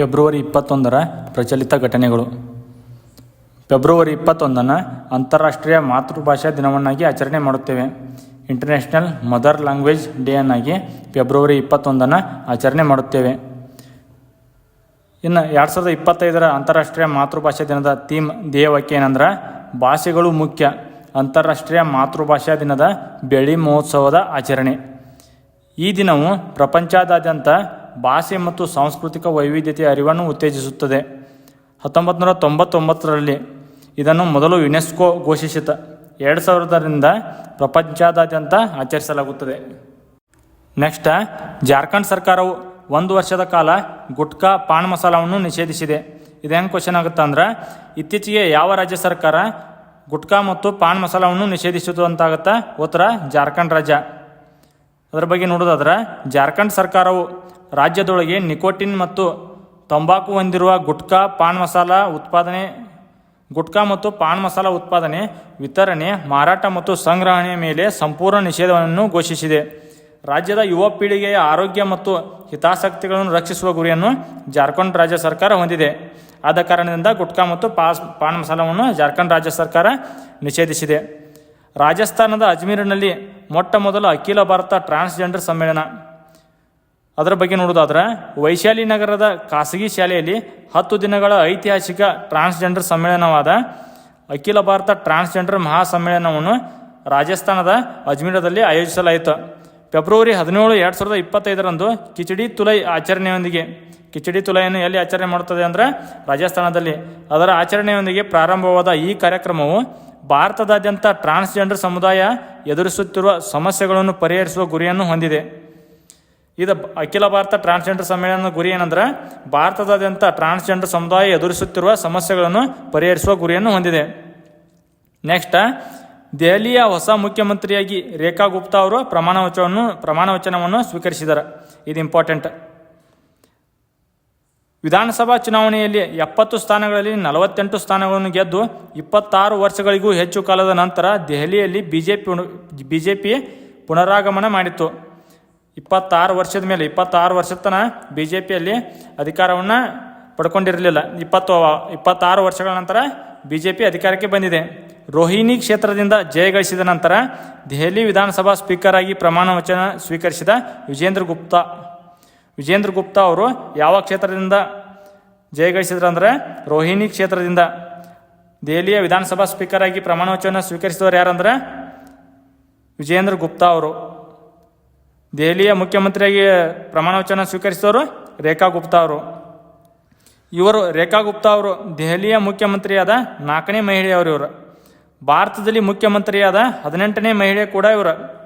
February ಇಪ್ಪತ್ತೊಂದರ ಪ್ರಚಲಿತ ಘಟನೆಗಳು. ಫೆಬ್ರವರಿ ಇಪ್ಪತ್ತೊಂದನ್ನು ಅಂತಾರಾಷ್ಟ್ರೀಯ ಮಾತೃಭಾಷಾ ದಿನವನ್ನಾಗಿ ಆಚರಣೆ ಮಾಡುತ್ತೇವೆ. ಇಂಟರ್ನ್ಯಾಷನಲ್ ಮದರ್ ಲ್ಯಾಂಗ್ವೇಜ್ ಡೇ ಅನ್ನಾಗಿ ಫೆಬ್ರವರಿ ಇಪ್ಪತ್ತೊಂದನ್ನು ಆಚರಣೆ ಮಾಡುತ್ತೇವೆ. ಇನ್ನು ಎರಡು ಸಾವಿರದ ಇಪ್ಪತ್ತೈದರ ಅಂತಾರಾಷ್ಟ್ರೀಯ ಮಾತೃಭಾಷಾ ದಿನದ ಥೀಮ್ ಧ್ಯೇಯವಾಕ್ಯ ಏನಂದ್ರೆ ಭಾಷೆಗಳು ಮುಖ್ಯ. ಅಂತಾರಾಷ್ಟ್ರೀಯ ಮಾತೃಭಾಷಾ ದಿನದ ಬೆಳಿ ಮಹೋತ್ಸವದ ಆಚರಣೆ. ಈ ದಿನವು ಪ್ರಪಂಚದಾದ್ಯಂತ ಭಾಷೆ ಮತ್ತು ಸಾಂಸ್ಕೃತಿಕ ವೈವಿಧ್ಯತೆಯ ಅರಿವನ್ನು ಉತ್ತೇಜಿಸುತ್ತದೆ. ಹತ್ತೊಂಬತ್ತು ನೂರ ತೊಂಬತ್ತೊಂಬತ್ತರಲ್ಲಿ ಇದನ್ನು ಮೊದಲು ಯುನೆಸ್ಕೋ ಘೋಷಿಸಿತ. ಎರಡು ಸಾವಿರದರಿಂದ ಪ್ರಪಂಚದಾದ್ಯಂತ ಆಚರಿಸಲಾಗುತ್ತದೆ. ನೆಕ್ಸ್ಟ್, ಜಾರ್ಖಂಡ್ ಸರ್ಕಾರವು ಒಂದು ವರ್ಷದ ಕಾಲ ಗುಟ್ಕಾ ಪಾನ್ ಮಸಾಲವನ್ನು ನಿಷೇಧಿಸಿದೆ. ಇದು ಹೆಂಗೆ ಕ್ವಶನ್ ಆಗುತ್ತೆ ಅಂದ್ರೆ, ಇತ್ತೀಚೆಗೆ ಯಾವ ರಾಜ್ಯ ಸರ್ಕಾರ ಗುಟ್ಕಾ ಮತ್ತು ಪಾನ್ ಮಸಾಲವನ್ನು ನಿಷೇಧಿಸಿತು ಅಂತಾಗುತ್ತಾ ಉತ್ತರ ಜಾರ್ಖಂಡ್ ರಾಜ್ಯ. ಅದರ ಬಗ್ಗೆ ನೋಡೋದಾದ್ರೆ, ಜಾರ್ಖಂಡ್ ಸರ್ಕಾರವು ರಾಜ್ಯದೊಳಗೆ ನಿಕೋಟಿನ್ ಮತ್ತು ತಂಬಾಕು ಹೊಂದಿರುವ ಗುಟ್ಕಾ ಪಾನ್ ಮಸಾಲ ಉತ್ಪಾದನೆ, ಗುಟ್ಕಾ ಮತ್ತು ಪಾನ್ ಮಸಾಲ ಉತ್ಪಾದನೆ, ವಿತರಣೆ, ಮಾರಾಟ ಮತ್ತು ಸಂಗ್ರಹಣೆಯ ಮೇಲೆ ಸಂಪೂರ್ಣ ನಿಷೇಧವನ್ನು ಘೋಷಿಸಿದೆ. ರಾಜ್ಯದ ಯುವ ಪೀಳಿಗೆಯ ಆರೋಗ್ಯ ಮತ್ತು ಹಿತಾಸಕ್ತಿಗಳನ್ನು ರಕ್ಷಿಸುವ ಗುರಿಯನ್ನು ಜಾರ್ಖಂಡ್ ರಾಜ್ಯ ಸರ್ಕಾರ ಹೊಂದಿದೆ. ಆದ ಕಾರಣದಿಂದ ಗುಟ್ಕಾ ಮತ್ತು ಪಾಸ್, ಪಾನ್ ಮಸಾಲವನ್ನು ಜಾರ್ಖಂಡ್ ರಾಜ್ಯ ಸರ್ಕಾರ ನಿಷೇಧಿಸಿದೆ. ರಾಜಸ್ಥಾನದ ಅಜ್ಮೀರ್ನಲ್ಲಿ ಮೊಟ್ಟ ಮೊದಲ ಅಖಿಲ ಭಾರತ ಟ್ರಾನ್ಸ್ಜೆಂಡರ್ ಸಮ್ಮೇಳನ. ಅದರ ಬಗ್ಗೆ ನೋಡೋದಾದ್ರೆ ವೈಶಾಲಿ ನಗರದ ಖಾಸಗಿ ಶಾಲೆಯಲ್ಲಿ ಹತ್ತು ದಿನಗಳ ಐತಿಹಾಸಿಕ ಟ್ರಾನ್ಸ್ಜೆಂಡರ್ ಸಮ್ಮೇಳನವಾದ ಅಖಿಲ ಭಾರತ ಟ್ರಾನ್ಸ್ಜೆಂಡರ್ ಮಹಾಸಮ್ಮೇಳನವನ್ನು ರಾಜಸ್ಥಾನದ ಅಜ್ಮೀರದಲ್ಲಿ ಆಯೋಜಿಸಲಾಯಿತು. ಫೆಬ್ರವರಿ ಹದಿನೇಳು, ಎರಡು ಸಾವಿರದ ಇಪ್ಪತ್ತೈದರಂದು ಕಿಚಡಿ ತುಲೈ ಆಚರಣೆಯೊಂದಿಗೆ, ಕಿಚಡಿ ತುಲೈಯನ್ನು ಎಲ್ಲಿ ಆಚರಣೆ ಮಾಡುತ್ತದೆ ಅಂದರೆ ರಾಜಸ್ಥಾನದಲ್ಲಿ. ಅದರ ಆಚರಣೆಯೊಂದಿಗೆ ಪ್ರಾರಂಭವಾದ ಈ ಕಾರ್ಯಕ್ರಮವು ಭಾರತದಾದ್ಯಂತ ಟ್ರಾನ್ಸ್ಜೆಂಡರ್ ಸಮುದಾಯ ಎದುರಿಸುತ್ತಿರುವ ಸಮಸ್ಯೆಗಳನ್ನು ಪರಿಹರಿಸುವ ಗುರಿಯನ್ನು ಹೊಂದಿದೆ. ಇದು ಅಖಿಲ ಭಾರತ ಟ್ರಾನ್ಸ್ಜೆಂಡರ್ ಸಮ್ಮೇಳನದ ಗುರಿ ಏನಂದ್ರೆ ಭಾರತದಾದ್ಯಂತ ಟ್ರಾನ್ಸ್ಜೆಂಡರ್ ಸಮುದಾಯ ಎದುರಿಸುತ್ತಿರುವ ಸಮಸ್ಯೆಗಳನ್ನು ಪರಿಹರಿಸುವ ಗುರಿಯನ್ನು ಹೊಂದಿದೆ. ನೆಕ್ಸ್ಟ್ ದೆಹಲಿಯ ಹೊಸ ಮುಖ್ಯಮಂತ್ರಿಯಾಗಿ ರೇಖಾ ಗುಪ್ತಾ ಅವರು ಪ್ರಮಾಣ ವಚನವನ್ನು ಪ್ರಮಾಣ ವಚನವನ್ನು ಸ್ವೀಕರಿಸಿದ್ದಾರೆ ಇದು ಇಂಪಾರ್ಟೆಂಟ್ ವಿಧಾನಸಭಾ ಚುನಾವಣೆಯಲ್ಲಿ ಎಪ್ಪತ್ತು ಸ್ಥಾನಗಳಲ್ಲಿ ನಲವತ್ತೆಂಟು ಸ್ಥಾನಗಳನ್ನು ಗೆದ್ದು ಇಪ್ಪತ್ತಾರು ವರ್ಷಗಳಿಗೂ ಹೆಚ್ಚು ಕಾಲದ ನಂತರ ದೆಹಲಿಯಲ್ಲಿ ಬಿಜೆಪಿ ಬಿಜೆಪಿ ಪುನರಾಗಮನ ಮಾಡಿತ್ತು. ಇಪ್ಪತ್ತಾರು ವರ್ಷದ ಮೇಲೆ, ಇಪ್ಪತ್ತಾರು ವರ್ಷದ ತನಕ ಬಿ ಜೆ ಪಿಯಲ್ಲಿ ಅಧಿಕಾರವನ್ನು ಪಡ್ಕೊಂಡಿರಲಿಲ್ಲ. ಇಪ್ಪತ್ತು, ಇಪ್ಪತ್ತಾರು ವರ್ಷಗಳ ನಂತರ ಬಿ ಜೆ ಪಿ ಅಧಿಕಾರಕ್ಕೆ ಬಂದಿದೆ. ರೋಹಿಣಿ ಕ್ಷೇತ್ರದಿಂದ ಜಯಗಳಿಸಿದ ನಂತರ ದೆಹಲಿ ವಿಧಾನಸಭಾ ಸ್ಪೀಕರ್ ಆಗಿ ಪ್ರಮಾಣ ವಚನ ಸ್ವೀಕರಿಸಿದ ವಿಜೇಂದ್ರ ಗುಪ್ತಾ. ವಿಜೇಂದ್ರ ಗುಪ್ತಾ ಅವರು ಯಾವ ಕ್ಷೇತ್ರದಿಂದ ಜಯಗಳಿಸಿದ್ರು ಅಂದರೆ ರೋಹಿಣಿ ಕ್ಷೇತ್ರದಿಂದ. ದೆಹಲಿಯ ವಿಧಾನಸಭಾ ಸ್ಪೀಕರ್ ಆಗಿ ಪ್ರಮಾಣ ವಚನ ಸ್ವೀಕರಿಸಿದವರು ಯಾರಂದ್ರೆ ವಿಜೇಂದ್ರ ಗುಪ್ತಾ ಅವರು. ದೆಹಲಿಯ ಮುಖ್ಯಮಂತ್ರಿಯಾಗಿ ಪ್ರಮಾಣ ವಚನ ಸ್ವೀಕರಿಸಿದವರು ರೇಖಾ ಗುಪ್ತಾ ಅವರು. ಇವರು ರೇಖಾ ಗುಪ್ತಾ ಅವರು ದೆಹಲಿಯ ಮುಖ್ಯಮಂತ್ರಿಯಾದ ನಾಲ್ಕನೇ ಮಹಿಳೆಯವರು ಇವರು. ಭಾರತದಲ್ಲಿ ಮುಖ್ಯಮಂತ್ರಿಯಾದ ಹದಿನೆಂಟನೇ ಮಹಿಳೆ ಕೂಡ ಇವರು.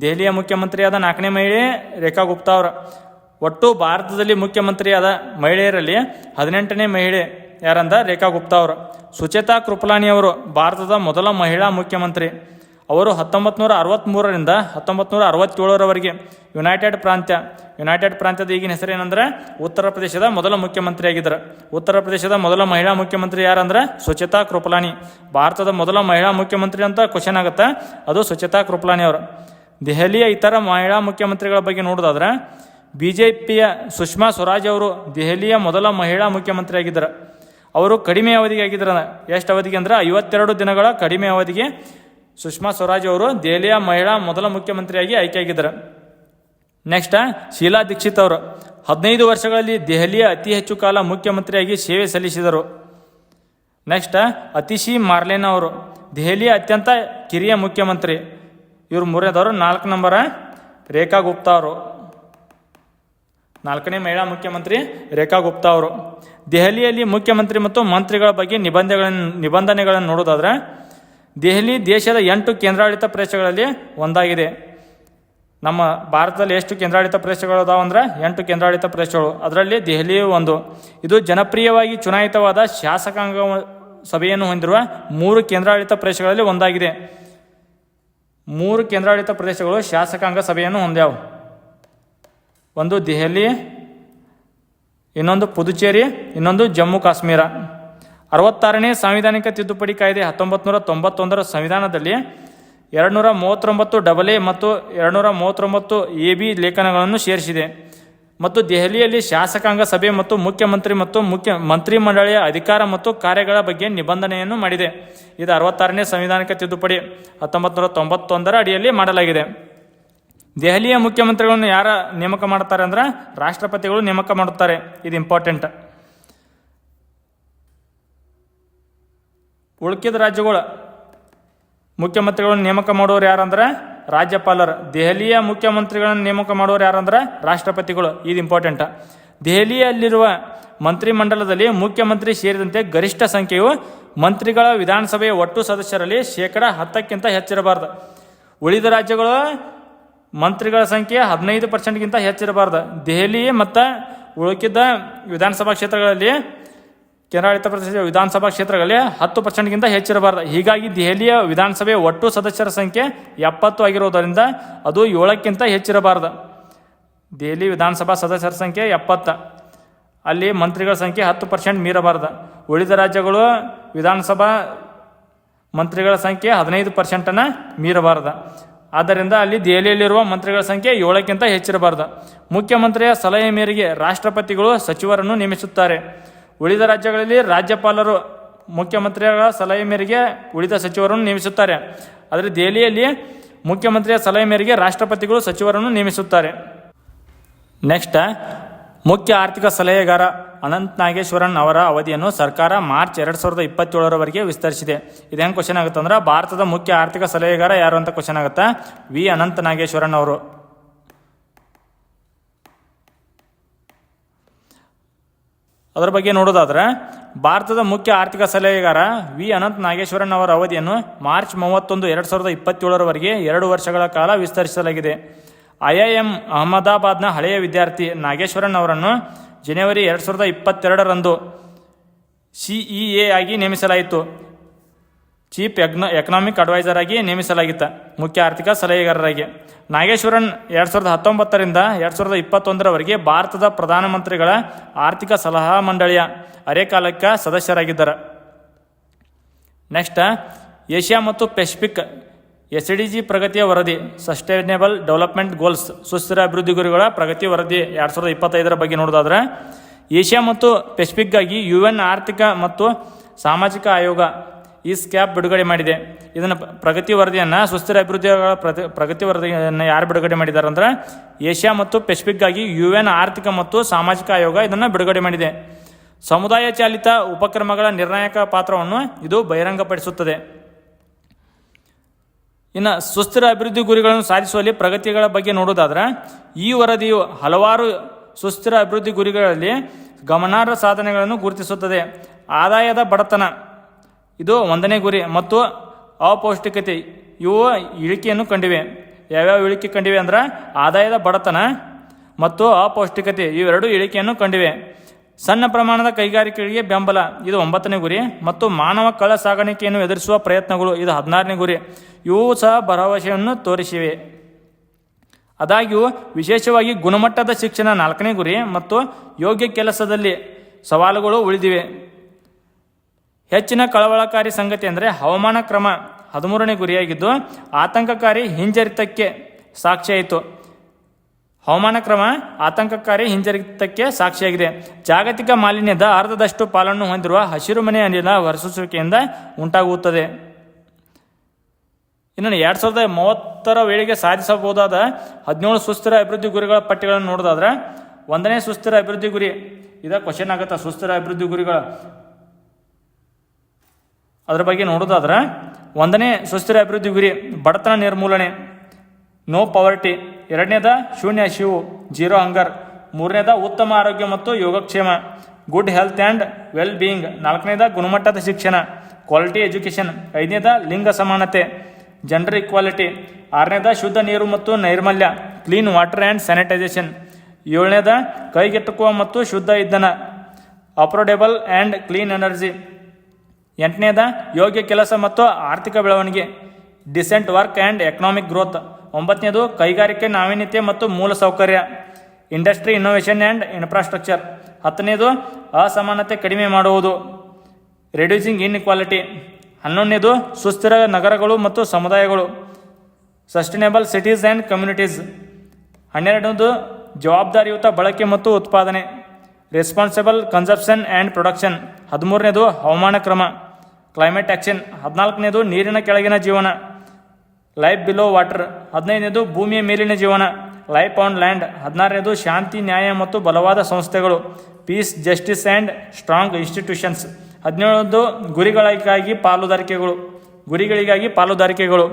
ದೆಹಲಿಯ ಮುಖ್ಯಮಂತ್ರಿಯಾದ ನಾಲ್ಕನೇ ಮಹಿಳೆ ರೇಖಾ ಗುಪ್ತಾ ಅವರು. ಒಟ್ಟು ಭಾರತದಲ್ಲಿ ಮುಖ್ಯಮಂತ್ರಿಯಾದ ಮಹಿಳೆಯರಲ್ಲಿ ಹದಿನೆಂಟನೇ ಮಹಿಳೆ ಯಾರಂದ? ರೇಖಾ ಗುಪ್ತಾ ಅವರು. ಸುಚೇತಾ ಕೃಪಲಾನಿ ಅವರು ಭಾರತದ ಮೊದಲ ಮಹಿಳಾ ಮುಖ್ಯಮಂತ್ರಿ. ಅವರು ಹತ್ತೊಂಬತ್ತು ನೂರ ಅರವತ್ತ್ಮೂರರಿಂದ ಹತ್ತೊಂಬತ್ತು ನೂರ ಅರವತ್ತೇಳರವರೆಗೆ ಯುನೈಟೆಡ್ ಪ್ರಾಂತ್ಯ, ಯುನೈಟೆಡ್ ಪ್ರಾಂತ್ಯದ ಈಗಿನ ಹೆಸರು ಏನಂದ್ರೆ ಉತ್ತರ ಪ್ರದೇಶದ ಮೊದಲ ಮುಖ್ಯಮಂತ್ರಿಯಾಗಿದ್ದರು. ಉತ್ತರ ಪ್ರದೇಶದ ಮೊದಲ ಮಹಿಳಾ ಮುಖ್ಯಮಂತ್ರಿ ಯಾರಂದ್ರೆ ಸ್ವಚ್ಛತಾ ಕೃಪಲಾನಿ. ಭಾರತದ ಮೊದಲ ಮಹಿಳಾ ಮುಖ್ಯಮಂತ್ರಿ ಅಂತ ಕ್ವಶನ್ ಆಗುತ್ತೆ. ಅದು ಸ್ವಚ್ಛತಾ ಕೃಪಲಾನಿ ಅವರು. ದೆಹಲಿಯ ಇತರ ಮಹಿಳಾ ಮುಖ್ಯಮಂತ್ರಿಗಳ ಬಗ್ಗೆ ನೋಡೋದಾದ್ರೆ ಬಿ ಜೆ ಪಿಯ ಸುಷ್ಮಾ ಸ್ವರಾಜ್ ಅವರು ದೆಹಲಿಯ ಮೊದಲ ಮಹಿಳಾ ಮುಖ್ಯಮಂತ್ರಿ ಆಗಿದ್ರು ಅವರು ಕಡಿಮೆ ಅವಧಿಗೆ ಆಗಿದ್ರು ಎಷ್ಟು ಅವಧಿಗೆ ಅಂದ್ರೆ ಐವತ್ತೆರಡು ದಿನಗಳ ಕಡಿಮೆ ಅವಧಿಗೆ ಸುಷ್ಮಾ ಸ್ವರಾಜ್ ಅವರು ದೆಹಲಿಯ ಮಹಿಳಾ ಮೊದಲ ಮುಖ್ಯಮಂತ್ರಿಯಾಗಿ ಆಯ್ಕೆಯಾಗಿದ್ದಾರೆ. ನೆಕ್ಸ್ಟ್ ಶೀಲಾ ದೀಕ್ಷಿತ್ ಅವರು ಹದಿನೈದು ವರ್ಷಗಳಲ್ಲಿ ದೆಹಲಿಯ ಅತಿ ಹೆಚ್ಚು ಕಾಲ ಮುಖ್ಯಮಂತ್ರಿಯಾಗಿ ಸೇವೆ ಸಲ್ಲಿಸಿದರು. ನೆಕ್ಸ್ಟ್ ಅತಿಶಿ ಮಾರ್ಲೇನ ಅವರು ದೆಹಲಿಯ ಅತ್ಯಂತ ಕಿರಿಯ ಮುಖ್ಯಮಂತ್ರಿ. ಇವರು ಮೂರನೇದವರು, ನಾಲ್ಕು ನಂಬರ ರೇಖಾ ಗುಪ್ತಾ ಅವರು. ನಾಲ್ಕನೇ ಮಹಿಳಾ ಮುಖ್ಯಮಂತ್ರಿ ರೇಖಾ ಗುಪ್ತಾ ಅವರು. ದೆಹಲಿಯಲ್ಲಿ ಮುಖ್ಯಮಂತ್ರಿ ಮತ್ತು ಮಂತ್ರಿಗಳ ಬಗ್ಗೆ ನಿಬಂಧನೆಗಳನ್ನು ನಿಬಂಧನೆಗಳನ್ನು ನೋಡೋದಾದ್ರೆ ದೆಹಲಿ ದೇಶದ ಎಂಟು ಕೇಂದ್ರಾಡಳಿತ ಪ್ರದೇಶಗಳಲ್ಲಿ ಒಂದಾಗಿದೆ. ನಮ್ಮ ಭಾರತದಲ್ಲಿ ಎಷ್ಟು ಕೇಂದ್ರಾಡಳಿತ ಪ್ರದೇಶಗಳು ಅದಾವ ಅಂದ್ರೆ ಎಂಟು ಕೇಂದ್ರಾಡಳಿತ ಪ್ರದೇಶಗಳು. ಅದರಲ್ಲಿ ದೆಹಲಿಯು ಒಂದು. ಇದು ಜನಪ್ರಿಯವಾಗಿ ಚುನಾಯಿತವಾದ ಶಾಸಕಾಂಗ ಸಭೆಯನ್ನು ಹೊಂದಿರುವ ಮೂರು ಕೇಂದ್ರಾಡಳಿತ ಪ್ರದೇಶಗಳಲ್ಲಿ ಒಂದಾಗಿದೆ. ಮೂರು ಕೇಂದ್ರಾಡಳಿತ ಪ್ರದೇಶಗಳು ಶಾಸಕಾಂಗ ಸಭೆಯನ್ನು ಹೊಂದ್ಯಾವು. ಒಂದು ದೆಹಲಿ, ಇನ್ನೊಂದು ಪುದುಚೇರಿ, ಇನ್ನೊಂದು ಜಮ್ಮು ಕಾಶ್ಮೀರ. ಅರವತ್ತಾರನೇ ಸಾಂವಿಧಾನಿಕ ತಿದ್ದುಪಡಿ ಕಾಯ್ದೆ ಹತ್ತೊಂಬತ್ತು ನೂರ ತೊಂಬತ್ತೊಂದರ ಸಂವಿಧಾನದಲ್ಲಿ ಎರಡುನೂರ ಮೂವತ್ತೊಂಬತ್ತು ಡಬಲ್ ಎ ಮತ್ತು ಎರಡುನೂರ ಮೂವತ್ತೊಂಬತ್ತು ಎ ಬಿ ಲೇಖನಗಳನ್ನು ಸೇರಿಸಿದೆ. ಮತ್ತು ದೆಹಲಿಯಲ್ಲಿ ಶಾಸಕಾಂಗ ಸಭೆ ಮತ್ತು ಮುಖ್ಯಮಂತ್ರಿ ಮತ್ತು ಮುಖ್ಯ ಮಂತ್ರಿಮಂಡಳಿಯ ಅಧಿಕಾರ ಮತ್ತು ಕಾರ್ಯಗಳ ಬಗ್ಗೆ ನಿಬಂಧನೆಯನ್ನು ಮಾಡಿದೆ. ಇದು ಅರವತ್ತಾರನೇ ಸಂವಿಧಾನಿಕ ತಿದ್ದುಪಡಿ ಹತ್ತೊಂಬತ್ತು ನೂರ ತೊಂಬತ್ತೊಂದರ ಅಡಿಯಲ್ಲಿ ಮಾಡಲಾಗಿದೆ. ದೆಹಲಿಯ ಮುಖ್ಯಮಂತ್ರಿಗಳನ್ನು ಯಾರ ನೇಮಕ ಮಾಡುತ್ತಾರೆ ಅಂದ್ರೆ ರಾಷ್ಟ್ರಪತಿಗಳು ನೇಮಕ ಮಾಡುತ್ತಾರೆ. ಇದು ಇಂಪಾರ್ಟೆಂಟ್ ಉಳ್ಕಿದ ರಾಜ್ಯಗಳು. ಮುಖ್ಯಮಂತ್ರಿಗಳನ್ನು ನೇಮಕ ಮಾಡೋರು ಯಾರಂದ್ರೆ ರಾಜ್ಯಪಾಲರು. ದೆಹಲಿಯ ಮುಖ್ಯಮಂತ್ರಿಗಳನ್ನು ನೇಮಕ ಮಾಡೋರು ಯಾರಂದ್ರೆ ರಾಷ್ಟ್ರಪತಿಗಳು. ಇದು ಇಂಪಾರ್ಟೆಂಟ್ ದೆಹಲಿಯಲ್ಲಿರುವ ಮಂತ್ರಿಮಂಡಲದಲ್ಲಿ ಮುಖ್ಯಮಂತ್ರಿ ಸೇರಿದಂತೆ ಗರಿಷ್ಠ ಸಂಖ್ಯೆಯು ಮಂತ್ರಿಗಳ ವಿಧಾನಸಭೆಯ ಒಟ್ಟು ಸದಸ್ಯರಲ್ಲಿ ಶೇಕಡ ಹತ್ತಕ್ಕಿಂತ ಹೆಚ್ಚಿರಬಾರ್ದು. ಉಳಿದ ರಾಜ್ಯಗಳು ಮಂತ್ರಿಗಳ ಸಂಖ್ಯೆ ಹದಿನೈದು ಪರ್ಸೆಂಟ್ಗಿಂತ ಹೆಚ್ಚಿರಬಾರ್ದು. ದೆಹಲಿ ಮತ್ತು ಉಳುಕಿದ್ದ ವಿಧಾನಸಭಾ ಕ್ಷೇತ್ರಗಳಲ್ಲಿ ಕೇಂದ್ರಾಡಳಿತ ಪ್ರದೇಶ ವಿಧಾನಸಭಾ ಕ್ಷೇತ್ರಗಳಲ್ಲಿ ಹತ್ತು ಪರ್ಸೆಂಟ್ಗಿಂತ ಹೆಚ್ಚಿರಬಾರದು. ಹೀಗಾಗಿ ದೆಹಲಿಯ ವಿಧಾನಸಭೆ ಒಟ್ಟು ಸದಸ್ಯರ ಸಂಖ್ಯೆ ಎಪ್ಪತ್ತು ಆಗಿರೋದರಿಂದ ಅದು ಏಳಕ್ಕಿಂತ ಹೆಚ್ಚಿರಬಾರದು. ದೆಹಲಿ ವಿಧಾನಸಭಾ ಸದಸ್ಯರ ಸಂಖ್ಯೆ ಎಪ್ಪತ್ತ. ಅಲ್ಲಿ ಮಂತ್ರಿಗಳ ಸಂಖ್ಯೆ ಹತ್ತು ಪರ್ಸೆಂಟ್ ಮೀರಬಾರದು. ಉಳಿದ ರಾಜ್ಯಗಳು ವಿಧಾನಸಭಾ ಮಂತ್ರಿಗಳ ಸಂಖ್ಯೆ ಹದಿನೈದು ಪರ್ಸೆಂಟನ್ನು ಮೀರಬಾರದು. ಆದ್ದರಿಂದ ಅಲ್ಲಿ ದೆಹಲಿಯಲ್ಲಿರುವ ಮಂತ್ರಿಗಳ ಸಂಖ್ಯೆ ಏಳಕ್ಕಿಂತ ಹೆಚ್ಚಿರಬಾರದು. ಮುಖ್ಯಮಂತ್ರಿಯ ಸಲಹೆ ಮೇರೆಗೆ ರಾಷ್ಟ್ರಪತಿಗಳು ಸಚಿವರನ್ನು ನೇಮಿಸುತ್ತಾರೆ. ಉಳಿದ ರಾಜ್ಯಗಳಲ್ಲಿ ರಾಜ್ಯಪಾಲರು ಮುಖ್ಯಮಂತ್ರಿಗಳ ಸಲಹೆ ಮೇರೆಗೆ ಉಳಿದ ಸಚಿವರನ್ನು ನೇಮಿಸುತ್ತಾರೆ. ಆದರೆ ದೆಹಲಿಯಲ್ಲಿ ಮುಖ್ಯಮಂತ್ರಿಯ ಸಲಹೆ ಮೇರೆಗೆ ರಾಷ್ಟ್ರಪತಿಗಳು ಸಚಿವರನ್ನು ನೇಮಿಸುತ್ತಾರೆ. ನೆಕ್ಸ್ಟ್, ಮುಖ್ಯ ಆರ್ಥಿಕ ಸಲಹೆಗಾರ ಅನಂತ್ ನಾಗೇಶ್ವರನ್ ಅವರ ಅವಧಿಯನ್ನು ಸರ್ಕಾರ ಮಾರ್ಚ್ ಎರಡು ಸಾವಿರದ ಇಪ್ಪತ್ತೇಳರವರೆಗೆ ವಿಸ್ತರಿಸಿದೆ. ಇದು ಹೆಂಗೆ ಕ್ವಶನ್ ಆಗುತ್ತೆ ಅಂದ್ರೆ, ಭಾರತದ ಮುಖ್ಯ ಆರ್ಥಿಕ ಸಲಹೆಗಾರ ಯಾರು ಅಂತ ಕ್ವಶನ್ ಆಗುತ್ತೆ, ವಿ ಅನಂತ ನಾಗೇಶ್ವರನ್ ಅವರು. ಅದರ ಬಗ್ಗೆ ನೋಡೋದಾದರೆ, ಭಾರತದ ಮುಖ್ಯ ಆರ್ಥಿಕ ಸಲಹೆಗಾರ ವಿ. ಅನಂತ್ ನಾಗೇಶ್ವರನ್ ಅವರ ಅವಧಿಯನ್ನು ಮಾರ್ಚ್ ಮೂವತ್ತೊಂದು, ಎರಡು ಸಾವಿರದ ಇಪ್ಪತ್ತೇಳರವರೆಗೆ ಎರಡು ವರ್ಷಗಳ ಕಾಲ ವಿಸ್ತರಿಸಲಾಗಿದೆ. ಐಐಎಂ ಅಹಮದಾಬಾದ್ನ ಹಳೆಯ ವಿದ್ಯಾರ್ಥಿ ನಾಗೇಶ್ವರನ್ ಅವರನ್ನು ಜನವರಿ ಎರಡು ಸಾವಿರದ ಇಪ್ಪತ್ತೆರಡರಂದು ಸಿಇಎ ಆಗಿ ನೇಮಿಸಲಾಯಿತು. ಚೀಫ್ ಎಗ್ನ ಎಕನಾಮಿಕ್ ಅಡ್ವೈಸರ್ ಆಗಿ ನೇಮಿಸಲಾಗಿತ್ತು ಮುಖ್ಯ ಆರ್ಥಿಕ ಸಲಹೆಗಾರರಾಗಿ ನಾಗೇಶ್ವರನ್ ಎರಡು ಸಾವಿರದ ಹತ್ತೊಂಬತ್ತರಿಂದ ಎರಡು ಸಾವಿರದ ಇಪ್ಪತ್ತೊಂದರವರೆಗೆ ಭಾರತದ ಪ್ರಧಾನಮಂತ್ರಿಗಳ ಆರ್ಥಿಕ ಸಲಹಾ ಮಂಡಳಿಯ ಅರೆಕಾಲಕ್ಕ ಸದಸ್ಯರಾಗಿದ್ದಾರೆ. ನೆಕ್ಸ್ಟ್ ಏಷ್ಯಾ ಮತ್ತು ಪೆಸಿಫಿಕ್ ಎಸ್ ಡಿ ಜಿ ಪ್ರಗತಿಯ ವರದಿ ಸಸ್ಟೈನೇಬಲ್ ಡೆವಲಪ್ಮೆಂಟ್ ಗೋಲ್ಸ್ ಸುಸ್ಥಿರ ಅಭಿವೃದ್ಧಿ ಗುರಿಗಳ ಪ್ರಗತಿ ವರದಿ ಎರಡು ಸಾವಿರದ ಇಪ್ಪತ್ತೈದರ ಬಗ್ಗೆ ನೋಡೋದಾದ್ರೆ ಏಷ್ಯಾ ಮತ್ತು ಪೆಸಿಫಿಕ್ಗಾಗಿ ಯು ಎನ್ ಆರ್ಥಿಕ ಮತ್ತು ಸಾಮಾಜಿಕ ಆಯೋಗ ಈ ಸ್ಕ್ಯಾಪ್ ಬಿಡುಗಡೆ ಮಾಡಿದೆ. ಇದನ್ನು ಪ್ರಗತಿ ವರದಿಯನ್ನು, ಸುಸ್ಥಿರ ಅಭಿವೃದ್ಧಿಗಳ ಪ್ರತಿ, ಪ್ರಗತಿ ವರದಿಯನ್ನು ಯಾರು ಬಿಡುಗಡೆ ಮಾಡಿದ್ದಾರೆ ಅಂದ್ರೆ ಏಷ್ಯಾ ಮತ್ತು ಪೆಸಿಫಿಕ್ಗಾಗಿ ಯು ಎನ್ ಆರ್ಥಿಕ ಮತ್ತು ಸಾಮಾಜಿಕ ಆಯೋಗ ಇದನ್ನು ಬಿಡುಗಡೆ ಮಾಡಿದೆ. ಸಮುದಾಯ ಚಾಲಿತ ಉಪಕ್ರಮಗಳ ನಿರ್ಣಾಯಕ ಪಾತ್ರವನ್ನು ಇದು ಬಹಿರಂಗಪಡಿಸುತ್ತದೆ. ಇನ್ನು ಸುಸ್ಥಿರ ಅಭಿವೃದ್ಧಿ ಗುರಿಗಳನ್ನು ಸಾಧಿಸುವಲ್ಲಿ ಪ್ರಗತಿಗಳ ಬಗ್ಗೆ ನೋಡೋದಾದ್ರೆ ಈ ವರದಿಯು ಹಲವಾರು ಸುಸ್ಥಿರ ಅಭಿವೃದ್ಧಿ ಗುರಿಗಳಲ್ಲಿ ಗಮನಾರ್ಹ ಸಾಧನೆಗಳನ್ನು ಗುರುತಿಸುತ್ತದೆ. ಆದಾಯದ ಬಡತನ ಇದು ಒಂದನೇ ಗುರಿ ಮತ್ತು ಅಪೌಷ್ಟಿಕತೆ. ಇವು ಇಳಿಕೆಯನ್ನು ಕಂಡಿವೆ. ಯಾವ್ಯಾವ ಇಳಿಕೆ ಕಂಡಿವೆ ಅಂದ್ರೆ ಆದಾಯದ ಬಡತನ ಮತ್ತು ಅಪೌಷ್ಟಿಕತೆ. ಇವೆರಡು ಇಳಿಕೆಯನ್ನು ಕಂಡಿವೆ. ಸಣ್ಣ ಪ್ರಮಾಣದ ಕೈಗಾರಿಕೆಗಳಿಗೆ ಬೆಂಬಲ. ಇದು ಒಂಬತ್ತನೇ ಗುರಿ ಮತ್ತು ಮಾನವ ಕಳ ಸಾಗಾಣಿಕೆಯನ್ನು ಎದುರಿಸುವ ಪ್ರಯತ್ನಗಳು. ಇದು ಹದಿನಾರನೇ ಗುರಿ. ಇವು ಸಹ ಭರವಸೆಯನ್ನು ತೋರಿಸಿವೆ. ಆದಾಗ್ಯೂ, ವಿಶೇಷವಾಗಿ ಗುಣಮಟ್ಟದ ಶಿಕ್ಷಣ ನಾಲ್ಕನೇ ಗುರಿ ಮತ್ತು ಯೋಗ್ಯ ಕೆಲಸದಲ್ಲಿ ಸವಾಲುಗಳು ಉಳಿದಿವೆ. ಹೆಚ್ಚಿನ ಕಳವಳಕಾರಿ ಸಂಗತಿ ಅಂದರೆ ಹವಾಮಾನ ಕ್ರಮ ಹದಿಮೂರನೇ ಗುರಿಯಾಗಿದ್ದು, ಆತಂಕಕಾರಿ ಹಿಂಜರಿತಕ್ಕೆ ಸಾಕ್ಷಿಯಾಯಿತು ಹವಾಮಾನ ಕ್ರಮ ಆತಂಕಕಾರಿ ಹಿಂಜರಿತಕ್ಕೆ ಸಾಕ್ಷಿಯಾಗಿದೆ. ಜಾಗತಿಕ ಮಾಲಿನ್ಯದ ಅರ್ಧದಷ್ಟು ಪಾಲನ್ನು ಹೊಂದಿರುವ ಹಸಿರುಮನೆ ಅನಿಲ ಹೊರಸೂಸುವಿಕೆಯಿಂದ ಉಂಟಾಗುತ್ತದೆ. ಇನ್ನು ಎರಡು ಸಾವಿರದ ಮೂವತ್ತರ ವೇಳೆಗೆ ಸಾಧಿಸಬಹುದಾದ ಹದಿನೇಳು ಸುಸ್ಥಿರ ಅಭಿವೃದ್ಧಿ ಗುರಿಗಳ ಪಟ್ಟಿಗಳನ್ನು ನೋಡೋದಾದ್ರೆ, ಒಂದನೇ ಸುಸ್ಥಿರ ಅಭಿವೃದ್ಧಿ ಗುರಿ, ಇದ ಕ್ವಶನ್ ಆಗುತ್ತೆ? ಸುಸ್ಥಿರ ಅಭಿವೃದ್ಧಿ ಗುರಿಗಳ ಅದರ ಬಗ್ಗೆ ನೋಡೋದಾದ್ರೆ ಒಂದನೇ ಸುಸ್ಥಿರ ಅಭಿವೃದ್ಧಿ ಗುರಿ, ಬಡತನ ನಿರ್ಮೂಲನೆ ನೋ ಪವರ್ಟಿ ಎರಡನೇದ ಶೂನ್ಯ ಶಿವು, ಜೀರೋ ಹಂಗರ್ ಮೂರನೇದ ಉತ್ತಮ ಆರೋಗ್ಯ ಮತ್ತು ಯೋಗಕ್ಷೇಮ good health and well being ನಾಲ್ಕನೇದ ಗುಣಮಟ್ಟದ ಶಿಕ್ಷಣ ಕ್ವಾಲಿಟಿ ಎಜುಕೇಷನ್ ಐದನೇದ ಲಿಂಗ ಸಮಾನತೆ ಜೆಂಡರ್ ಇಕ್ವಾಲಿಟಿ ಆರನೇದ ಶುದ್ಧ ನೀರು ಮತ್ತು ನೈರ್ಮಲ್ಯ ಕ್ಲೀನ್ ವಾಟರ್ ಆ್ಯಂಡ್ ಸ್ಯಾನಿಟೈಸೇಷನ್ ಏಳನೇದ ಕೈಗೆಟುಕುವ ಮತ್ತು ಶುದ್ಧ ಇಂಧನ ಅಪ್ರೋಡೆಬಲ್ ಆ್ಯಂಡ್ ಕ್ಲೀನ್ ಎನರ್ಜಿ ಎಂಟನೇದ, ಯೋಗ್ಯ ಕೆಲಸ ಮತ್ತು ಆರ್ಥಿಕ ಬೆಳವಣಿಗೆ. Decent work and economic growth. ಒಂಬತ್ತನೇದು, ಕೈಗಾರಿಕೆ ನಾವೀನ್ಯತೆ ಮತ್ತು ಮೂಲಸೌಕರ್ಯ ಇಂಡಸ್ಟ್ರಿ ಇನ್ನೋವೇಷನ್ ಆ್ಯಂಡ್ ಇನ್ಫ್ರಾಸ್ಟ್ರಕ್ಚರ್. ಹತ್ತನೇದು, ಅಸಮಾನತೆ ಕಡಿಮೆ ಮಾಡುವುದು. Reducing inequality. ಹನ್ನೊಂದನೇದು, ಸುಸ್ಥಿರ ನಗರಗಳು ಮತ್ತು ಸಮುದಾಯಗಳು. Sustainable cities and communities. ಹನ್ನೆರಡನೇದು, ಜವಾಬ್ದಾರಿಯುತ ಬಳಕೆ ಮತ್ತು ಉತ್ಪಾದನೆ. Responsible consumption and production. ಹದಿಮೂರನೇದು, ಹವಾಮಾನ ಕ್ರಮ. ಕ್ಲೈಮೇಟ್ ಆ್ಯಕ್ಷನ್ ಹದಿನಾಲ್ಕನೇದು ನೀರಿನ ಕೆಳಗಿನ ಜೀವನ. ಲೈಫ್ ಬಿಲೋ ವಾಟರ್ ಹದಿನೈದನೇದು ಭೂಮಿಯ ಮೇಲಿನ ಜೀವನ. ಲೈಫ್ ಆನ್ ಲ್ಯಾಂಡ್ ಹದಿನಾರನೇದು ಶಾಂತಿ, ನ್ಯಾಯ ಮತ್ತು ಬಲವಾದ ಸಂಸ್ಥೆಗಳು. Peace justice and strong institutions ಹದಿನೇಳದು ಗುರಿಗಳಿಗಾಗಿ ಪಾಲುದಾರಿಕೆಗಳು. ಗುರಿಗಳಿಗಾಗಿ ಪಾಲುದಾರಿಕೆಗಳು.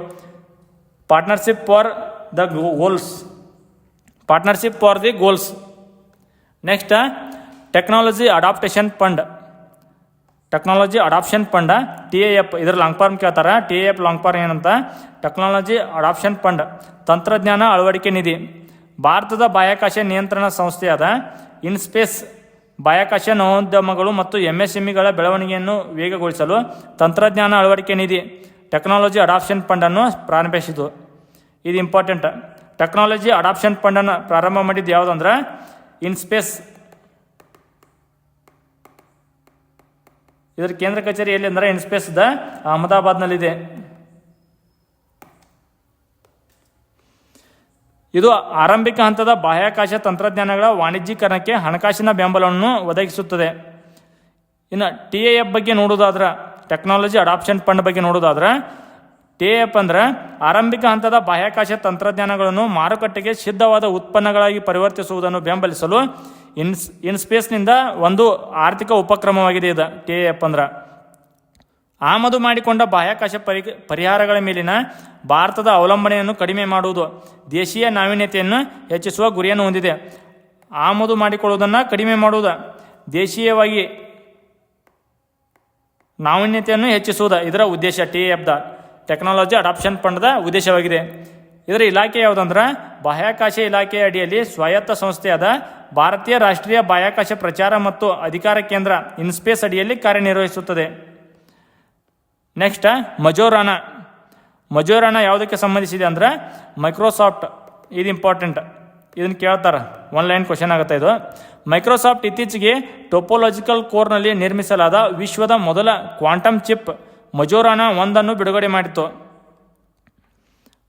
Partnership for the goals partnership for the goals next technology adaptation fund technology adoption fund T A F ಇದ್ರ ಲಾಂಗ್ ಫಾರ್ಮ್ ಕೇಳ್ತಾರೆ. T A F long form ಏನಂತ? ಟೆಕ್ನಾಲಜಿ ಅಡಾಪ್ಷನ್ ಫಂಡ್ ತಂತ್ರಜ್ಞಾನ ಅಳವಡಿಕೆ ನಿಧಿ. ಭಾರತದ ಬಾಹ್ಯಾಕಾಶ ನಿಯಂತ್ರಣ ಸಂಸ್ಥೆಯಾದ ಇನ್ಸ್ಪೇಸ್ ಬಾಹ್ಯಾಕಾಶ ನವೋದ್ಯಮಗಳು ಮತ್ತು ಎಂಎಸ್ಎಂಇಗಳ ಬೆಳವಣಿಗೆಯನ್ನು ವೇಗಗೊಳಿಸಲು ತಂತ್ರಜ್ಞಾನ ಅಳವಡಿಕೆ ನಿಧಿ ಟೆಕ್ನಾಲಜಿ ಅಡಾಪ್ಷನ್ ಫಂಡನ್ನು ಪ್ರಾರಂಭಿಸಿತು. ಇದು ಇಂಪಾರ್ಟೆಂಟ್ ಟೆಕ್ನಾಲಜಿ ಅಡಾಪ್ಷನ್ ಫಂಡನ್ನು ಪ್ರಾರಂಭ ಮಾಡಿದ್ದು ಯಾವುದಂದ್ರೆ ಇನ್ಸ್ಪೇಸ್ ಇದರ ಕೇಂದ್ರ ಕಚೇರಿ ಎಲ್ಲಿ ಅಂದ್ರೆ ಇನ್ಸ್ಪೇಸ್ ದ ಅಹಮದಾಬಾದ್ನಲ್ಲಿದೆ. ಇದು ಆರಂಭಿಕ ಹಂತದ ಬಾಹ್ಯಾಕಾಶ ತಂತ್ರಜ್ಞಾನಗಳ ವಾಣಿಜ್ಯೀಕರಣಕ್ಕೆ ಹಣಕಾಸಿನ ಬೆಂಬಲವನ್ನು ಒದಗಿಸುತ್ತದೆ. ಇನ್ನು ಟಿ ಎ ಎಫ್ ಬಗ್ಗೆ ನೋಡೋದಾದ್ರೆ ಟೆಕ್ನಾಲಜಿ ಅಡಾಪ್ಷನ್ ಫಂಡ್ ಬಗ್ಗೆ ನೋಡೋದಾದ್ರೆ ಟಿ ಎ ಎಫ್ ಅಂದ್ರೆ ಆರಂಭಿಕ ಹಂತದ ಬಾಹ್ಯಾಕಾಶ ತಂತ್ರಜ್ಞಾನಗಳನ್ನು ಮಾರುಕಟ್ಟೆಗೆ ಸಿದ್ಧವಾದ ಉತ್ಪನ್ನಗಳಾಗಿ ಪರಿವರ್ತಿಸುವುದನ್ನು ಬೆಂಬಲಿಸಲು ಇನ್ಸ್ ಇನ್ಸ್ಪೇಸ್ನಿಂದ ಒಂದು ಆರ್ಥಿಕ ಉಪಕ್ರಮವಾಗಿದೆ ಇದು ಟಿ ಎಫ್ ಅಂದ್ರೆ. ಆಮದು ಮಾಡಿಕೊಂಡ ಬಾಹ್ಯಾಕಾಶ ಪರಿ, ಪರಿಹಾರಗಳ ಮೇಲಿನ ಭಾರತದ ಅವಲಂಬನೆಯನ್ನು ಕಡಿಮೆ ಮಾಡುವುದು, ದೇಶೀಯ ನಾವೀನ್ಯತೆಯನ್ನು ಹೆಚ್ಚಿಸುವ ಗುರಿಯನ್ನು ಹೊಂದಿದೆ. ಆಮದು ಮಾಡಿಕೊಳ್ಳುವುದನ್ನು ಕಡಿಮೆ ಮಾಡುವುದು, ದೇಶೀಯವಾಗಿ ನಾವೀನ್ಯತೆಯನ್ನು ಹೆಚ್ಚಿಸುವುದು ಇದರ ಉದ್ದೇಶ ಟಿ ದ. ಟೆಕ್ನಾಲಜಿ ಅಡಾಪ್ಷನ್ ಫಂಡ್ದ ಉದ್ದೇಶವಾಗಿದೆ. ಇದರ ಇಲಾಖೆ ಯಾವುದಂದ್ರೆ ಬಾಹ್ಯಾಕಾಶ ಇಲಾಖೆಯ ಅಡಿಯಲ್ಲಿ ಸ್ವಾಯತ್ತ ಸಂಸ್ಥೆಯಾದ ಭಾರತೀಯ ರಾಷ್ಟ್ರೀಯ ಬಾಹ್ಯಾಕಾಶ ಪ್ರಚಾರ ಮತ್ತು ಅಧಿಕಾರ ಕೇಂದ್ರ ಇನ್ಸ್ಪೇಸ್ ಅಡಿಯಲ್ಲಿ ಕಾರ್ಯನಿರ್ವಹಿಸುತ್ತದೆ. ನೆಕ್ಸ್ಟ್, ಮಜೋರಾನ. ಮಜೋರಾನ ಯಾವುದಕ್ಕೆ ಸಂಬಂಧಿಸಿದೆ ಅಂದ್ರೆ ಮೈಕ್ರೋಸಾಫ್ಟ್ ಇದು ಇಂಪಾರ್ಟೆಂಟ್ ಇದನ್ನು ಕೇಳ್ತಾರೆ. ಒನ್ ಲೈನ್ ಕ್ವಶನ್ ಆಗುತ್ತೆ ಇದು. ಮೈಕ್ರೋಸಾಫ್ಟ್ ಇತ್ತೀಚೆಗೆ ಟೋಪೋಲಾಜಿಕಲ್ ಕೋರ್ನಲ್ಲಿ ನಿರ್ಮಿಸಲಾದ ವಿಶ್ವದ ಮೊದಲ ಕ್ವಾಂಟಮ್ ಚಿಪ್ ಮಜೋರಾನ ಒಂದನ್ನು ಬಿಡುಗಡೆ ಮಾಡಿತು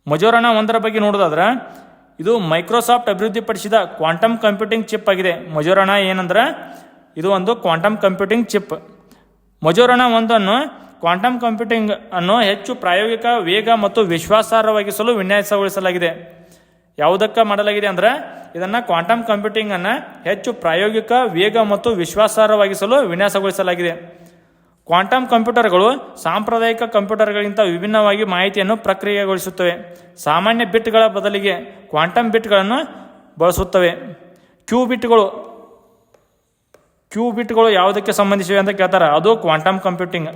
ಮಜೋರಾನ ಒಂದರ ಬಗ್ಗೆ ನೋಡೋದಾದ್ರೆ, ಇದು ಮೈಕ್ರೋಸಾಫ್ಟ್ ಅಭಿವೃದ್ಧಿಪಡಿಸಿದ ಕ್ವಾಂಟಮ್ ಕಂಪ್ಯೂಟಿಂಗ್ ಚಿಪ್ ಆಗಿದೆ. ಮಜೋರಾನ ಏನಂದ್ರೆ, ಇದು ಒಂದು ಕ್ವಾಂಟಮ್ ಕಂಪ್ಯೂಟಿಂಗ್ ಚಿಪ್. ಮಜೋರಾನ ಒಂದನ್ನು ಕ್ವಾಂಟಮ್ ಕಂಪ್ಯೂಟಿಂಗ್ ಅನ್ನು ಹೆಚ್ಚು ಪ್ರಾಯೋಗಿಕ, ವೇಗ ಮತ್ತು ವಿಶ್ವಾಸಾರ್ಹವಾಗಿಸಲು ವಿನ್ಯಾಸಗೊಳಿಸಲಾಗಿದೆ. ಯಾವುದಕ್ಕೆ ಮಾಡಲಾಗಿದೆ ಅಂದ್ರೆ, ಇದನ್ನು ಕ್ವಾಂಟಮ್ ಕಂಪ್ಯೂಟಿಂಗನ್ನು ಹೆಚ್ಚು ಪ್ರಾಯೋಗಿಕ, ವೇಗ ಮತ್ತು ವಿಶ್ವಾಸಾರ್ಹವಾಗಿಸಲು ವಿನ್ಯಾಸಗೊಳಿಸಲಾಗಿದೆ. ಕ್ವಾಂಟಮ್ ಕಂಪ್ಯೂಟರ್ಗಳು ಸಾಂಪ್ರದಾಯಿಕ ಕಂಪ್ಯೂಟರ್ಗಳಿಗಿಂತ ವಿಭಿನ್ನವಾಗಿ ಮಾಹಿತಿಯನ್ನು ಪ್ರಕ್ರಿಯೆಗೊಳಿಸುತ್ತವೆ. ಸಾಮಾನ್ಯ ಬಿಟ್ಗಳ ಬದಲಿಗೆ ಕ್ವಾಂಟಮ್ ಬಿಟ್ಗಳನ್ನು ಬಳಸುತ್ತವೆ. ಕ್ಯೂ ಬಿಟ್ಗಳು ಕ್ಯೂ ಬಿಟ್ಗಳು ಯಾವುದಕ್ಕೆ ಸಂಬಂಧಿಸಿವೆ ಅಂತ ಕೇಳ್ತಾರೆ. ಅದು ಕ್ವಾಂಟಮ್ ಕಂಪ್ಯೂಟಿಂಗ್.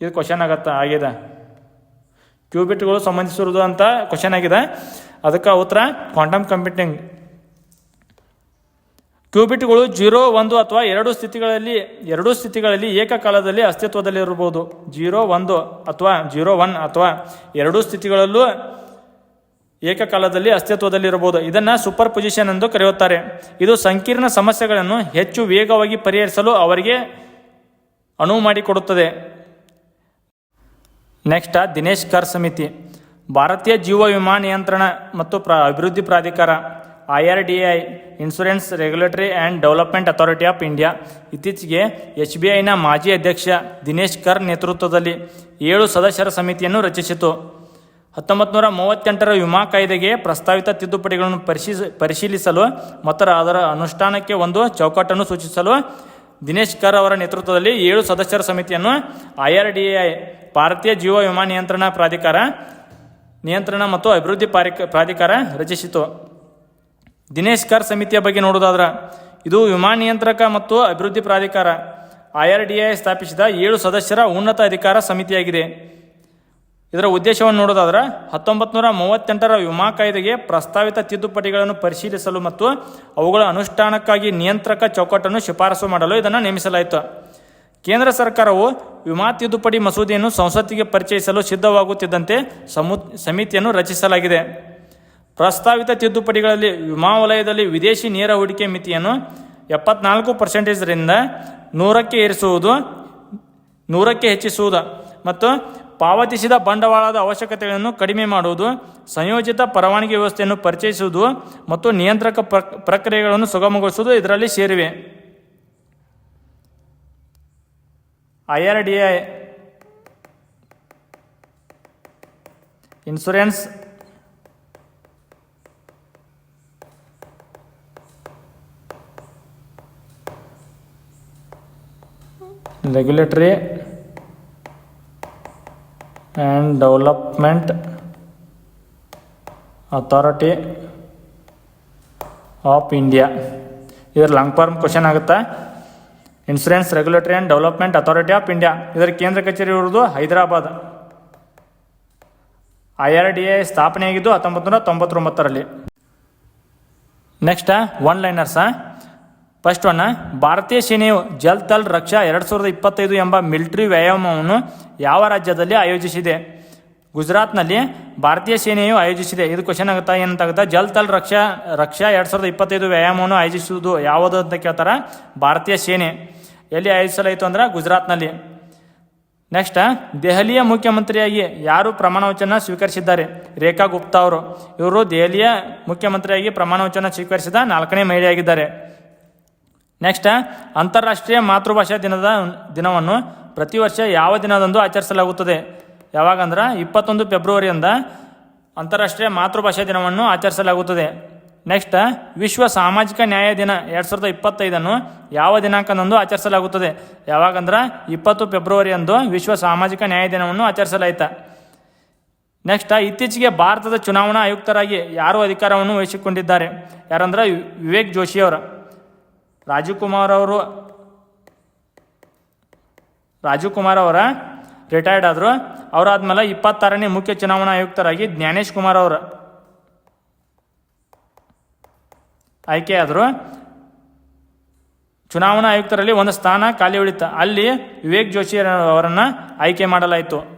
ಇದು ಕ್ವಶನ್ ಆಗತ್ತ? ಆಗಿದೆ. ಕ್ಯೂಬಿಟ್ಗಳು ಸಂಬಂಧಿಸಿರುವುದು ಅಂತ ಕ್ವಶನ್ ಆಗಿದೆ. ಅದಕ್ಕೆ ಉತ್ತರ ಕ್ವಾಂಟಮ್ ಕಂಪ್ಯೂಟಿಂಗ್. ಕ್ಯೂಬಿಟ್ಗಳು ಜೀರೋ, ಒಂದು ಅಥವಾ ಎರಡು ಸ್ಥಿತಿಗಳಲ್ಲಿ, ಎರಡೂ ಸ್ಥಿತಿಗಳಲ್ಲಿ ಏಕಕಾಲದಲ್ಲಿ ಅಸ್ತಿತ್ವದಲ್ಲಿರಬಹುದು. ಜೀರೋ, ಒಂದು ಅಥವಾ ಜೀರೋ, ಒನ್ ಅಥವಾ ಎರಡೂ ಸ್ಥಿತಿಗಳಲ್ಲೂ ಏಕಕಾಲದಲ್ಲಿ ಅಸ್ತಿತ್ವದಲ್ಲಿರಬಹುದು. ಇದನ್ನು ಸೂಪರ್ ಪೊಸಿಷನ್ ಎಂದು ಕರೆಯುತ್ತಾರೆ. ಇದು ಸಂಕೀರ್ಣ ಸಮಸ್ಯೆಗಳನ್ನು ಹೆಚ್ಚು ವೇಗವಾಗಿ ಪರಿಹರಿಸಲು ಅವರಿಗೆ ಅನುವು ಮಾಡಿಕೊಡುತ್ತದೆ. ನೆಕ್ಸ್ಟ್ ದಿನೇಶ್ ಕರ್ ಸಮಿತಿ. ಭಾರತೀಯ ಜೀವ ವಿಮಾ ನಿಯಂತ್ರಣ ಮತ್ತು ಪ್ರ, ಅಭಿವೃದ್ಧಿ ಪ್ರಾಧಿಕಾರ. I R D I insurance regulatory and development authority of India ಇತ್ತೀಚೆಗೆ ಎಚ್ ಬಿ ಐನ ಮಾಜಿ ಅಧ್ಯಕ್ಷ ದಿನೇಶ್ ಕರ್ ನೇತೃತ್ವದಲ್ಲಿ ಏಳು ಸದಸ್ಯರ ಸಮಿತಿಯನ್ನು ರಚಿಸಿತು. ಹತ್ತೊಂಬತ್ತು ನೂರ ಮೂವತ್ತೆಂಟರ ವಿಮಾ ಕಾಯ್ದೆಗೆ ಪ್ರಸ್ತಾವಿತ ತಿದ್ದುಪಡಿಗಳನ್ನು ಪರಿಶೀಲಿಸ ಪರಿಶೀಲಿಸಲು ಮತ್ತು ಅದರ ಅನುಷ್ಠಾನಕ್ಕೆ ಒಂದು ಚೌಕಟ್ಟನ್ನು ಸೂಚಿಸಲು ದಿನೇಶ್ ಕರ್ ಅವರ ನೇತೃತ್ವದಲ್ಲಿ ಏಳು ಸದಸ್ಯರ ಸಮಿತಿಯನ್ನು ಐ ಆರ್ ಡಿ ಐ, ಭಾರತೀಯ ಜೀವ ವಿಮಾ ನಿಯಂತ್ರಣ ಪ್ರಾಧಿಕಾರ, ನಿಯಂತ್ರಣ ಮತ್ತು ಅಭಿವೃದ್ಧಿ ಪ್ರಾಧಿಕಾರ ರಚಿಸಿತು. ದಿನೇಶ್ ಕರ್ ಸಮಿತಿಯ ಬಗ್ಗೆ ನೋಡೋದಾದ್ರೆ ಇದು ವಿಮಾನ ನಿಯಂತ್ರಕ ಮತ್ತು ಅಭಿವೃದ್ಧಿ ಪ್ರಾಧಿಕಾರ. ಐ ಆರ್ ಡಿ ಐ ಸ್ಥಾಪಿಸಿದ ಏಳು ಸದಸ್ಯರ ಉನ್ನತ ಅಧಿಕಾರ ಸಮಿತಿಯಾಗಿದೆ. ಇದರ ಉದ್ದೇಶವನ್ನು ನೋಡೋದಾದ್ರೆ ಹತ್ತೊಂಬತ್ತು ನೂರ ಮೂವತ್ತೆಂಟರ ವಿಮಾ ಕಾಯ್ದೆಗೆ ಪ್ರಸ್ತಾವಿತ ತಿದ್ದುಪಡಿಗಳನ್ನು ಪರಿಶೀಲಿಸಲು ಮತ್ತು ಅವುಗಳ ಅನುಷ್ಠಾನಕ್ಕಾಗಿ ನಿಯಂತ್ರಕ ಚೌಕಟ್ಟನ್ನು ಶಿಫಾರಸು ಮಾಡಲು ಇದನ್ನು ನೇಮಿಸಲಾಯಿತು. ಕೇಂದ್ರ ಸರ್ಕಾರವು ವಿಮಾ ತಿದ್ದುಪಡಿ ಮಸೂದೆಯನ್ನು ಸಂಸತ್ತಿಗೆ ಪರಿಚಯಿಸಲು ಸಿದ್ಧವಾಗುತ್ತಿದ್ದಂತೆ ಸಮು, ಸಮಿತಿಯನ್ನು ರಚಿಸಲಾಗಿದೆ. ಪ್ರಸ್ತಾವಿತ ತಿದ್ದುಪಡಿಗಳಲ್ಲಿ ವಿಮಾ ವಲಯದಲ್ಲಿ ವಿದೇಶಿ ನೇರ ಹೂಡಿಕೆ ಮಿತಿಯನ್ನು ಎಪ್ಪತ್ನಾಲ್ಕು ಪರ್ಸೆಂಟೇಜ್ರಿಂದ ನೂರಕ್ಕೆ ಏರಿಸುವುದು, ನೂರಕ್ಕೆ ಹೆಚ್ಚಿಸುವುದು ಮತ್ತು ಪಾವತಿಸಿದ ಬಂಡವಾಳದ ಅವಶ್ಯಕತೆಗಳನ್ನು ಕಡಿಮೆ ಮಾಡುವುದು, ಸಂಯೋಜಿತ ಪರವಾನಗಿ ವ್ಯವಸ್ಥೆಯನ್ನು ಪರಿಚಯಿಸುವುದು ಮತ್ತು ನಿಯಂತ್ರಕ ಪ್ರಕ್- ಪ್ರಕ್ರಿಯೆಗಳನ್ನು ಸುಗಮಗೊಳಿಸುವುದು ಇದರಲ್ಲಿ ಸೇರಿವೆ. I R D I insurance regulatory and development authority of India ಇದರ ಲಾಂಗ್ ಫಾರ್ಮ್ ಕ್ವಶನ್ ಆಗುತ್ತಾ. Insurance regulatory and development authority of India ಇದರ ಕೇಂದ್ರ ಕಚೇರಿ ಇರೋದು Hyderabad. I R D A ಸ್ಥಾಪನೆಯಾಗಿದ್ದು ಹತ್ತೊಂಬತ್ತು ನೂರ ತೊಂಬತ್ತೊಂಬತ್ತರಲ್ಲಿ. Next one liners first one ಭಾರತೀಯ ಸೇನೆಯು ಜಲ್ ತಲ್ ರಕ್ಷಾ ಎರಡು ಸಾವಿರದ ಇಪ್ಪತ್ತೈದು ಎಂಬ ಮಿಲಿಟರಿ ವ್ಯಾಯಾಮವನ್ನು ಯಾವ ರಾಜ್ಯದಲ್ಲಿ ಆಯೋಜಿಸಿದೆ? ಗುಜರಾತ್ನಲ್ಲಿ ಭಾರತೀಯ ಸೇನೆಯು ಆಯೋಜಿಸಿದೆ. ಇದು ಕ್ವಶನ್ ಆಗುತ್ತಾ ಏನಂತಾಗುತ್ತಾ ಜಲ್ ತಲ್ ರಕ್ಷಾ ರಕ್ಷಾ ಎರಡು ಸಾವಿರದ ಇಪ್ಪತ್ತೈದು ವ್ಯಾಯಾಮವನ್ನು ಆಯೋಜಿಸುವುದು ಯಾವುದು ಅಂತ ಕೇಳ್ತಾರೆ? ಭಾರತೀಯ ಸೇನೆ. ಎಲ್ಲಿ ಆಯೋಜಿಸಲಾಯಿತು ಅಂದ್ರೆ ಗುಜರಾತ್ನಲ್ಲಿ. ನೆಕ್ಸ್ಟ್ ದೆಹಲಿಯ ಮುಖ್ಯಮಂತ್ರಿಯಾಗಿ ಯಾರು ಪ್ರಮಾಣ ವಚನ ಸ್ವೀಕರಿಸಿದ್ದಾರೆ? ರೇಖಾ ಗುಪ್ತಾ ಅವರು. ಇವರು ದೆಹಲಿಯ ಮುಖ್ಯಮಂತ್ರಿಯಾಗಿ ಪ್ರಮಾಣ ವಚನ ಸ್ವೀಕರಿಸಿದ ನಾಲ್ಕನೇ ಮಹಿಳೆಯಾಗಿದ್ದಾರೆ. ನೆಕ್ಸ್ಟ್ ಅಂತಾರಾಷ್ಟ್ರೀಯ ಮಾತೃಭಾಷಾ ದಿನದ ದಿನವನ್ನು ಪ್ರತಿ ವರ್ಷ ಯಾವ ದಿನದಂದು ಆಚರಿಸಲಾಗುತ್ತದೆ? ಯಾವಾಗಂದ್ರೆ ಇಪ್ಪತ್ತೊಂದು ಫೆಬ್ರವರಿಯಿಂದ ಅಂತಾರಾಷ್ಟ್ರೀಯ ಮಾತೃಭಾಷಾ ದಿನವನ್ನು ಆಚರಿಸಲಾಗುತ್ತದೆ. ನೆಕ್ಸ್ಟ್ ವಿಶ್ವ ಸಾಮಾಜಿಕ ನ್ಯಾಯ ದಿನ ಎರಡು ಸಾವಿರದ ಇಪ್ಪತ್ತೈದನ್ನು ಯಾವ ದಿನಾಂಕದಂದು ಆಚರಿಸಲಾಗುತ್ತದೆ? ಯಾವಾಗಂದ್ರೆ ಇಪ್ಪತ್ತು ಫೆಬ್ರವರಿಯಂದು ವಿಶ್ವ ಸಾಮಾಜಿಕ ನ್ಯಾಯ ದಿನವನ್ನು ಆಚರಿಸಲಾಯಿತು. ನೆಕ್ಸ್ಟ್ ಇತ್ತೀಚೆಗೆ ಭಾರತದ ಚುನಾವಣಾ ಆಯುಕ್ತರಾಗಿ ಯಾರು ಅಧಿಕಾರವನ್ನು ವಹಿಸಿಕೊಂಡಿದ್ದಾರೆ? ಯಾರಂದ್ರೆ ವಿವೇಕ್ ಜೋಶಿ ರಾಜೀವ್ ಅವರು ರಾಜೀವ್ ಅವರ ರಿಟೈರ್ಡ್ ಆದರು. ಅವರಾದ್ಮೇಲೆ ಇಪ್ಪತ್ತಾರನೇ ಮುಖ್ಯ ಚುನಾವಣಾ ಆಯುಕ್ತರಾಗಿ ಜ್ಞಾನೇಶ್ ಕುಮಾರ್ ಅವರು ಆಯ್ಕೆಯಾದರು ಚುನಾವಣಾ ಆಯುಕ್ತರಲ್ಲಿ ಒಂದು ಸ್ಥಾನ ಖಾಲಿ ಉಳಿತು. ಅಲ್ಲಿ ವಿವೇಕ್ ಜೋಶಿ ಅವರನ್ನು ಆಯ್ಕೆ ಮಾಡಲಾಯಿತು.